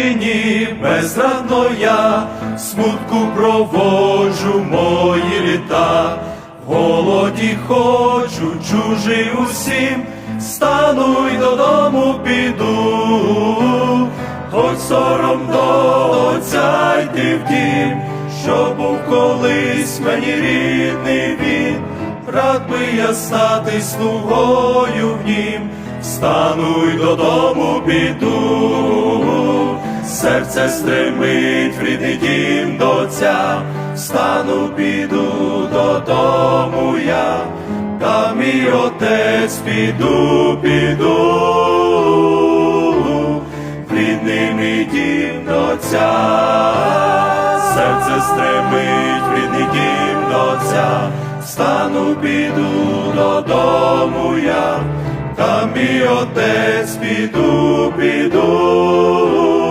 чужині безрадно я, смутку проводжу мої літа, в голоді хочу, чужий усім, стану й додому піду, хоч сором до отця йти в дім, що був колись мені рідний він, рад би я стати слугою в нім, стану й додому піду, серце стримить в рідний дім до отця, стану піду додому я, та мій отець піду, піду, в рідний мій дім до отця, серце стримить в рідний до отця, стану піду додому я, та мій отець піду, піду.